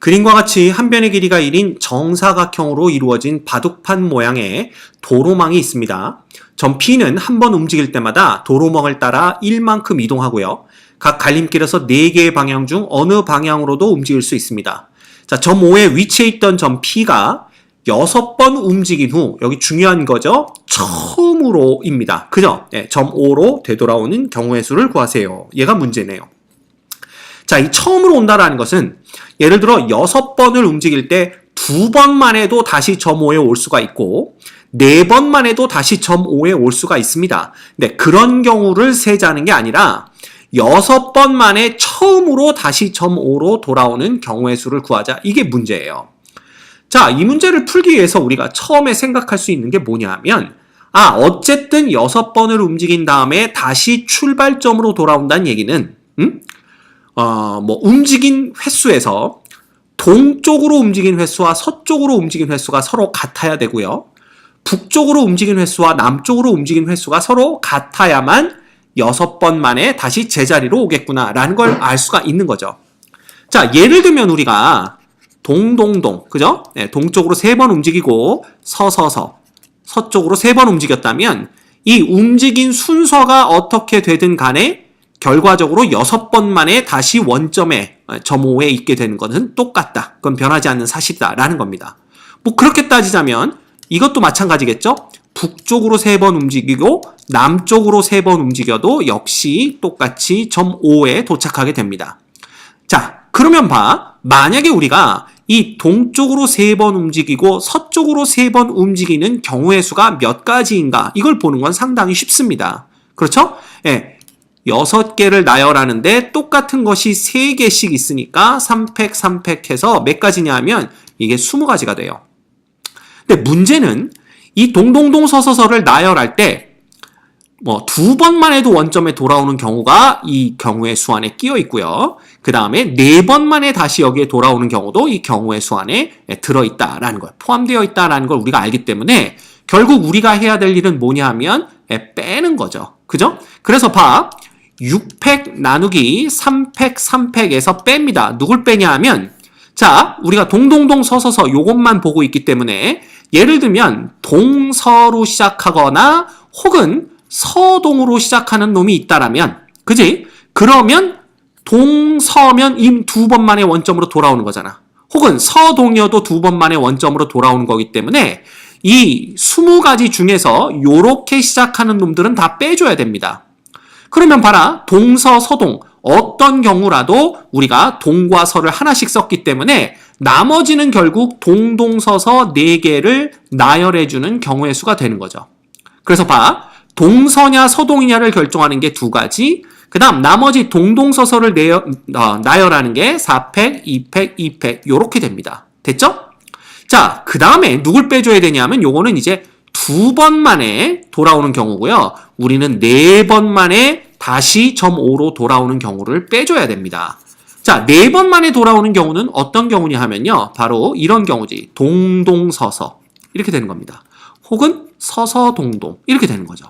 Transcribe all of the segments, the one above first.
그림과 같이 한 변의 길이가 1인 정사각형으로 이루어진 바둑판 모양의 도로망이 있습니다. 점 P는 한 번 움직일 때마다 도로망을 따라 1만큼 이동하고요. 각 갈림길에서 4개의 방향 중 어느 방향으로도 움직일 수 있습니다. 자, 점 O에 위치해 있던 점 P가 6번 움직인 후, 여기 중요한 거죠. 처음으로입니다. 그죠? 네, 점 O로 되돌아오는 경우의 수를 구하세요. 얘가 문제네요. 자, 이 처음으로 온다라는 것은 예를 들어 여섯 번을 움직일 때 두 번만 해도 다시 점 5에 올 수가 있고 네 번만 해도 다시 점 5에 올 수가 있습니다. 근데 그런 경우를 세자는 게 아니라 여섯 번 만에 처음으로 다시 점 5로 돌아오는 경우의 수를 구하자. 이게 문제예요. 자, 이 문제를 풀기 위해서 우리가 처음에 생각할 수 있는 게 뭐냐 하면 아, 어쨌든 여섯 번을 움직인 다음에 다시 출발점으로 돌아온다는 얘기는 음? 어, 뭐 움직인 횟수에서 동쪽으로 움직인 횟수와 서쪽으로 움직인 횟수가 서로 같아야 되고요. 북쪽으로 움직인 횟수와 남쪽으로 움직인 횟수가 서로 같아야만 여섯 번 만에 다시 제자리로 오겠구나라는 걸 알 수가 있는 거죠. 자, 예를 들면 우리가 동동동, 그죠? 네, 동쪽으로 세 번 움직이고 서서서, 서쪽으로 세 번 움직였다면 이 움직인 순서가 어떻게 되든 간에 결과적으로 여섯 번 만에 다시 원점에 점호에 있게 되는 것은 똑같다. 그건 변하지 않는 사실이다라는 겁니다. 뭐 그렇게 따지자면 이것도 마찬가지겠죠? 북쪽으로 세 번 움직이고 남쪽으로 세 번 움직여도 역시 똑같이 점 5에 도착하게 됩니다. 자, 그러면 봐. 만약에 우리가 이 동쪽으로 세 번 움직이고 서쪽으로 세 번 움직이는 경우의 수가 몇 가지인가? 이걸 보는 건 상당히 쉽습니다. 그렇죠? 예. 여섯 개를 나열하는데 똑같은 것이 세 개씩 있으니까 3팩, 3팩 해서 몇 가지냐 하면 이게 20가지가 돼요. 근데 문제는 이 동동동 서서서를 나열할 때 뭐 두 번만 해도 원점에 돌아오는 경우가 이 경우의 수 안에 끼어 있고요. 그 다음에 네 번만에 다시 여기에 돌아오는 경우도 이 경우의 수 안에 들어 있다라는 걸 포함되어 있다라는 걸 우리가 알기 때문에 결국 우리가 해야 될 일은 뭐냐 하면 빼는 거죠. 그죠? 그래서 봐. 6팩 나누기 3팩 3팩에서 뺍니다. 누굴 빼냐 하면 자, 우리가 동동동 서서서 요것만 보고 있기 때문에 예를 들면 동서로 시작하거나 혹은 서동으로 시작하는 놈이 있다라면 그지? 그러면 동서면 임 두 번 만에 원점으로 돌아오는 거잖아. 혹은 서동이어도 두 번 만에 원점으로 돌아오는 거기 때문에 이 20가지 중에서 요렇게 시작하는 놈들은 다 빼줘야 됩니다. 그러면 봐라. 동서, 서동. 어떤 경우라도 우리가 동과 서를 하나씩 썼기 때문에 나머지는 결국 동동서서 4개를 나열해주는 경우의 수가 되는 거죠. 그래서 봐. 동서냐 서동이냐를 결정하는 게 두 가지. 그 다음 나머지 동동서서를 내어, 어, 나열하는 게 4팩, 2팩, 2팩 요렇게 됩니다. 됐죠? 자, 그 다음에 누굴 빼줘야 되냐면 요거는 이제 두 번 만에 돌아오는 경우고요. 우리는 네 번 만에 다시 점 5로 돌아오는 경우를 빼줘야 됩니다. 자, 네 번 만에 돌아오는 경우는 어떤 경우냐 하면요. 바로 이런 경우지. 동동서서. 이렇게 되는 겁니다. 혹은 서서동동. 이렇게 되는 거죠.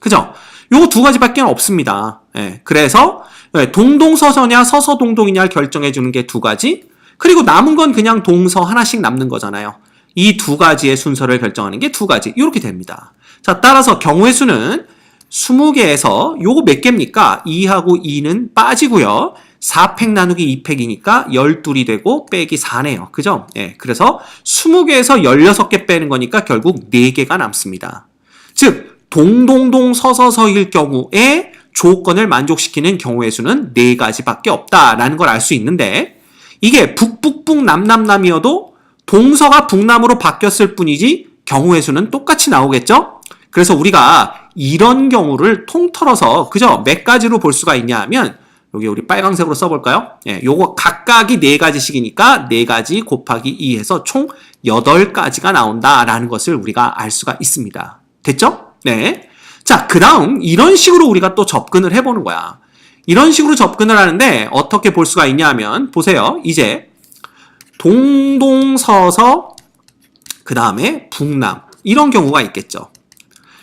그죠? 요두 가지밖에 없습니다. 예, 그래서 예, 동동서서냐 서서동동이냐를 결정해 주는 게 두 가지. 그리고 남은 건 그냥 동서 하나씩 남는 거잖아요. 이 두 가지의 순서를 결정하는 게 두 가지. 이렇게 됩니다. 자, 따라서 경우의 수는 20개에서 요거 몇 개입니까? 2하고 2는 빠지고요. 4팩 나누기 2팩이니까 12이 되고 빼기 4네요. 그죠? 예. 그래서 20개에서 16개 빼는 거니까 결국 4개가 남습니다. 즉, 동동동 서서서일 경우에 조건을 만족시키는 경우의 수는 4가지밖에 없다라는 걸 알 수 있는데 이게 북북북 남남남이어도 동서가 북남으로 바뀌었을 뿐이지 경우의 수는 똑같이 나오겠죠? 그래서 우리가 이런 경우를 통틀어서 그죠? 몇 가지로 볼 수가 있냐 하면 여기 우리 빨강색으로 써볼까요? 예, 요거 각각이 네 가지씩이니까 네 가지 곱하기 2 해서 총 8가지가 나온다라는 것을 우리가 알 수가 있습니다. 됐죠? 네. 자, 그 다음 이런 식으로 우리가 또 접근을 해보는 거야. 이런 식으로 접근을 하는데 어떻게 볼 수가 있냐 하면 보세요. 이제 동동서서 그 다음에 북남 이런 경우가 있겠죠.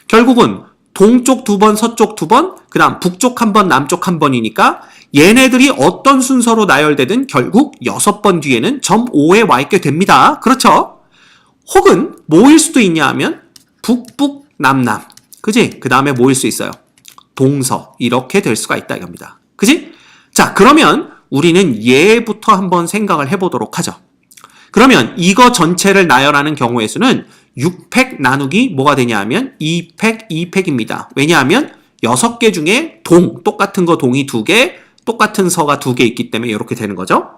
결국은 동쪽 두 번, 서쪽 두 번, 그 다음 북쪽 한 번, 남쪽 한 번이니까 얘네들이 어떤 순서로 나열되든 결국 6번 뒤에는 점 5에 와 있게 됩니다. 그렇죠? 혹은 뭐일 수도 있냐 하면 북북 남남. 그지? 그 다음에 뭐일 수 있어요? 동서. 이렇게 될 수가 있다 이겁니다. 그지? 자, 그러면 우리는 얘부터 한번 생각을 해보도록 하죠. 그러면 이거 전체를 나열하는 경우의 수는 6팩 나누기 뭐가 되냐 하면 2팩, 2팩입니다. 왜냐하면 6개 중에 동, 똑같은 거 동이 2개, 똑같은 서가 2개 있기 때문에 이렇게 되는 거죠.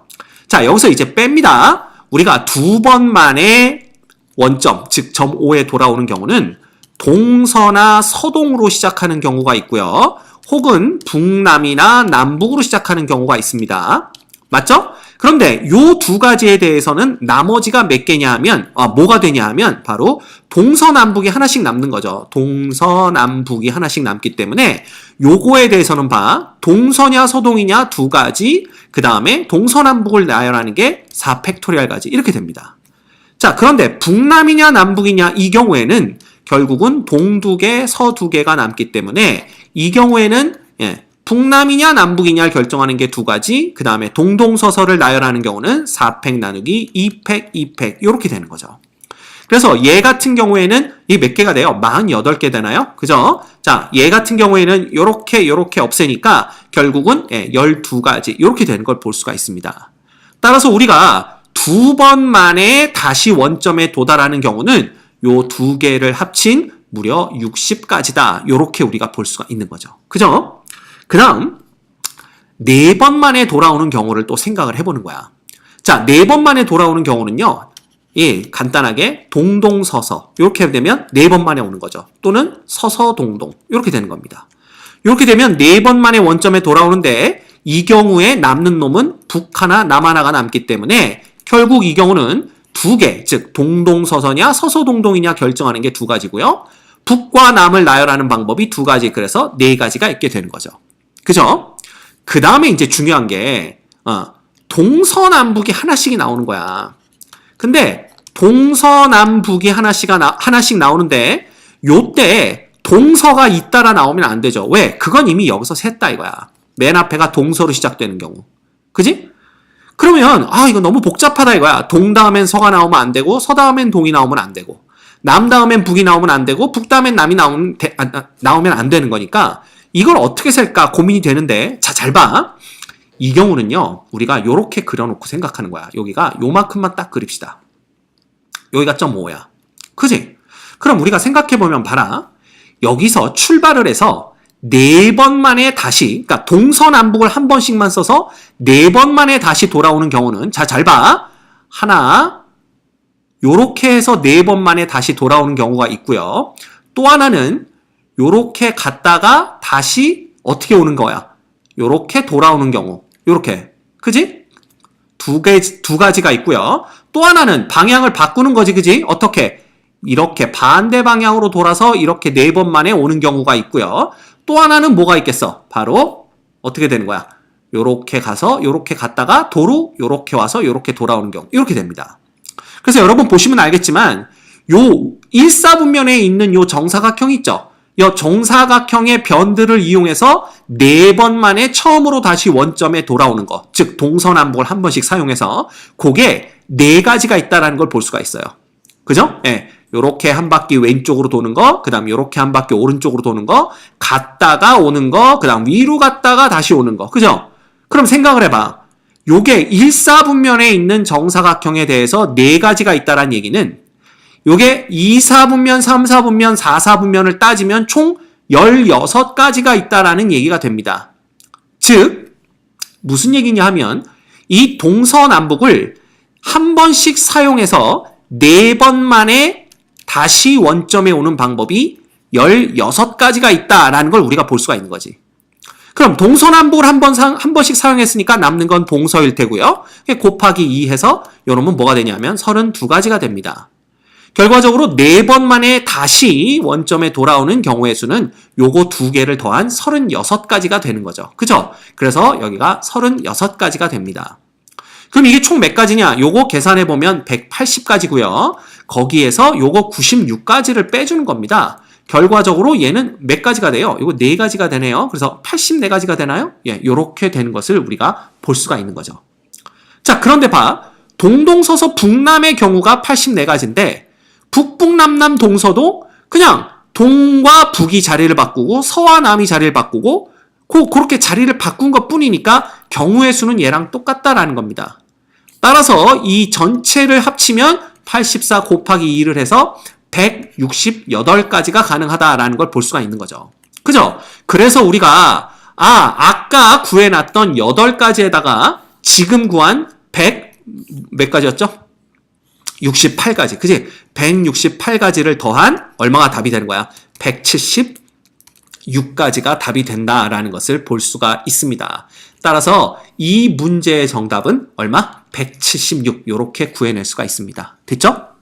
자, 여기서 이제 뺍니다. 우리가 두 번 만에 원점, 즉 점 5에 돌아오는 경우는 동서나 서동으로 시작하는 경우가 있고요. 혹은 북남이나 남북으로 시작하는 경우가 있습니다. 맞죠? 그런데 요 두 가지에 대해서는 나머지가 몇 개냐 하면 아, 뭐가 되냐 하면 바로 동서남북이 하나씩 남는 거죠. 동서남북이 하나씩 남기 때문에 요거에 대해서는 봐 동서냐 서동이냐 두 가지 그 다음에 동서남북을 나열하는 게 4팩토리얼 가지 이렇게 됩니다. 자 그런데 북남이냐 남북이냐 이 경우에는 결국은 동두 개, 서두 개가 남기 때문에 이 경우에는 예, 북남이냐 남북이냐를 결정하는 게 두 가지, 그 다음에 동동서서를 나열하는 경우는 4팩 나누기 2팩, 2팩 이렇게 되는 거죠. 그래서 얘 같은 경우에는 이 몇 개가 돼요? 48개 되나요? 그죠? 자, 얘 같은 경우에는 요렇게 요렇게 없애니까 결국은 예, 12가지 이렇게 되는 걸 볼 수가 있습니다. 따라서 우리가 두 번 만에 다시 원점에 도달하는 경우는 요 두 개를 합친 무려 60가지다. 요렇게 우리가 볼 수가 있는 거죠. 그죠? 그 다음, 네 번 만에 돌아오는 경우를 또 생각을 해보는 거야. 자, 네 번 만에 돌아오는 경우는요, 예, 간단하게 동동 서서. 이렇게 되면 네 번 만에 오는 거죠. 또는 서서 동동. 이렇게 되는 겁니다. 이렇게 되면 네 번 만에 원점에 돌아오는데, 이 경우에 남는 놈은 북 하나, 남 하나가 남기 때문에, 결국 이 경우는 두 개, 즉, 동동 서서냐, 서서 동동이냐 결정하는 게 두 가지고요. 북과 남을 나열하는 방법이 두 가지, 그래서 네 가지가 있게 되는 거죠. 그죠? 그 다음에 이제 중요한 게, 어, 동서남북이 하나씩이 나오는 거야. 근데, 동서남북이 하나씩, 나, 하나씩 나오는데, 요때 동서가 잇따라 나오면 안 되죠. 왜? 그건 이미 여기서 셌다 이거야. 맨 앞에가 동서로 시작되는 경우. 그지? 그러면, 아, 이거 너무 복잡하다 이거야. 동 다음엔 서가 나오면 안 되고, 서 다음엔 동이 나오면 안 되고, 남 다음엔 북이 나오면 안 되고, 북 다음엔 남이 나오면, 되, 아, 아, 나오면 안 되는 거니까, 이걸 어떻게 셀까 고민이 되는데, 자, 잘 봐. 이 경우는요, 우리가 요렇게 그려놓고 생각하는 거야. 여기가 요만큼만 딱 그립시다. 여기가 점 5야. 그지? 그럼 우리가 생각해보면 봐라. 여기서 출발을 해서 네 번 만에 다시, 그러니까 동서남북을 한 번씩만 써서 네 번 만에 다시 돌아오는 경우는, 자, 잘 봐. 하나, 요렇게 해서 네 번 만에 다시 돌아오는 경우가 있고요. 또 하나는 요렇게 갔다가 다시 어떻게 오는 거야? 요렇게 돌아오는 경우. 요렇게. 그지? 두 개, 두 가지가 있고요. 또 하나는 방향을 바꾸는 거지, 그지? 어떻게? 이렇게 반대 방향으로 돌아서 이렇게 네 번 만에 오는 경우가 있고요. 또 하나는 뭐가 있겠어? 바로 어떻게 되는 거야? 요렇게 가서 요렇게 갔다가 도로 요렇게 와서 요렇게 돌아오는 경우. 이렇게 됩니다. 그래서 여러분 보시면 알겠지만 요 일사분면에 있는 요 정사각형 있죠? 요 정사각형의 변들을 이용해서 네 번 만에 처음으로 다시 원점에 돌아오는 거. 즉 동서남북을 한 번씩 사용해서 그게 네 가지가 있다라는 걸 볼 수가 있어요. 그죠? 예. 요렇게 한 바퀴 왼쪽으로 도는 거, 그 다음 요렇게 한 바퀴 오른쪽으로 도는 거, 갔다가 오는 거, 그 다음 위로 갔다가 다시 오는 거. 그죠? 그럼 생각을 해봐. 요게 일사분면에 있는 정사각형에 대해서 네 가지가 있다라는 얘기는 요게 2사분면, 3사분면, 4사분면을 따지면 총 16가지가 있다라는 얘기가 됩니다. 즉, 무슨 얘기냐 하면 이 동서남북을 한 번씩 사용해서 네 번 만에 다시 원점에 오는 방법이 16가지가 있다라는 걸 우리가 볼 수가 있는 거지. 그럼 동서남북을 한 번, 한 번씩 사용했으니까 남는 건 동서일 테고요. 곱하기 2 해서 요놈은 뭐가 되냐면 32가지가 됩니다. 결과적으로 네 번 만에 다시 원점에 돌아오는 경우의 수는 요거 두 개를 더한 36가지가 되는 거죠. 그죠? 그래서 여기가 36가지가 됩니다. 그럼 이게 총 몇 가지냐? 요거 계산해 보면 180가지고요. 거기에서 요거 96가지를 빼주는 겁니다. 결과적으로 얘는 몇 가지가 돼요? 이거 네 가지가 되네요. 그래서 84가지가 되나요? 예, 요렇게 되는 것을 우리가 볼 수가 있는 거죠. 자, 그런데 봐. 동동서서 북남의 경우가 84가지인데 북북남남 동서도 그냥 동과 북이 자리를 바꾸고 서와 남이 자리를 바꾸고 고, 그렇게 자리를 바꾼 것 뿐이니까 경우의 수는 얘랑 똑같다라는 겁니다. 따라서 이 전체를 합치면 84 곱하기 2를 해서 168가지가 가능하다라는 걸 볼 수가 있는 거죠. 그죠? 그래서 우리가 아, 아까 구해놨던 8가지에다가 지금 구한 100 몇 가지였죠? 68가지. 그지? 168가지를 더한 얼마가 답이 되는 거야? 176가지가 답이 된다라는 것을 볼 수가 있습니다. 따라서 이 문제의 정답은 얼마? 176. 이렇게 구해낼 수가 있습니다. 됐죠?